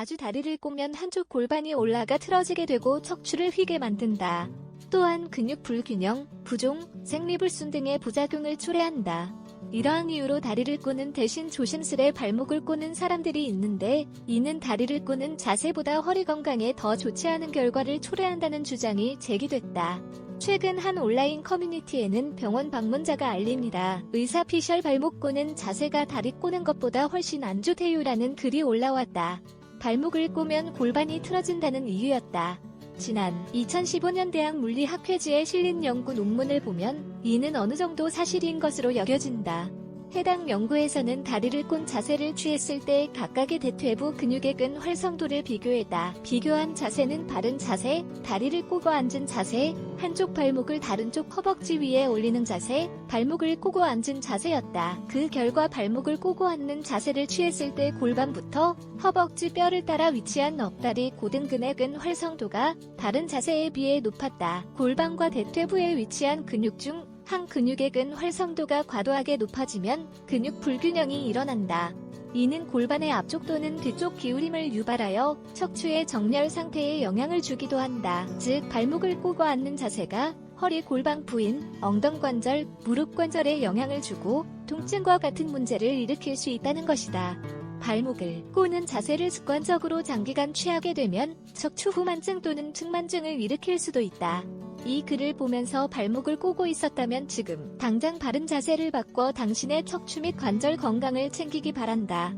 자주 다리를 꼬면 한쪽 골반이 올라가 틀어지게 되고 척추를 휘게 만든다. 또한 근육 불균형, 부종, 생리불순 등의 부작용을 초래한다. 이러한 이유로 다리를 꼬는 대신 조심스레 발목을 꼬는 사람들이 있는데 이는 다리를 꼬는 자세보다 허리 건강에 더 좋지 않은 결과를 초래한다는 주장이 제기됐다. 최근 한 온라인 커뮤니티에는 병원 방문자가 알립니다. 의사 피셜 발목 꼬는 자세가 다리 꼬는 것보다 훨씬 안 좋대요라는 글이 올라왔다. 발목을 꼬면 골반이 틀어진다는 이유였다. 지난 2015년 대학 물리학회지에 실린 연구 논문을 보면 이는 어느 정도 사실인 것으로 여겨진다. 해당 연구에서는 다리를 꼰 자세를 취했을 때 각각의 대퇴부 근육의 근 활성도를 비교했다. 비교한 자세는 바른 자세, 다리를 꼬고 앉은 자세, 한쪽 발목을 다른 쪽 허벅지 위에 올리는 자세, 발목을 꼬고 앉은 자세였다. 그 결과 발목을 꼬고 앉는 자세를 취했을 때 골반부터 허벅지 뼈를 따라 위치한 넉다리 고등근의 근 활성도가 다른 자세에 비해 높았다. 골반과 대퇴부에 위치한 근육 중 한 근육의 근 활성도가 과도하게 높아지면 근육 불균형이 일어난다. 이는 골반의 앞쪽 또는 뒤쪽 기울임을 유발하여 척추의 정렬 상태에 영향을 주기도 한다. 즉, 발목을 꼬고 앉는 자세가 허리 골반 부인, 엉덩 관절, 무릎 관절에 영향을 주고 통증과 같은 문제를 일으킬 수 있다는 것이다. 발목을 꼬는 자세를 습관적으로 장기간 취하게 되면 척추 후만증 또는 측만증을 일으킬 수도 있다. 이 글을 보면서 발목을 꼬고 있었다면 지금 당장 바른 자세를 바꿔 당신의 척추 및 관절 건강을 챙기기 바란다.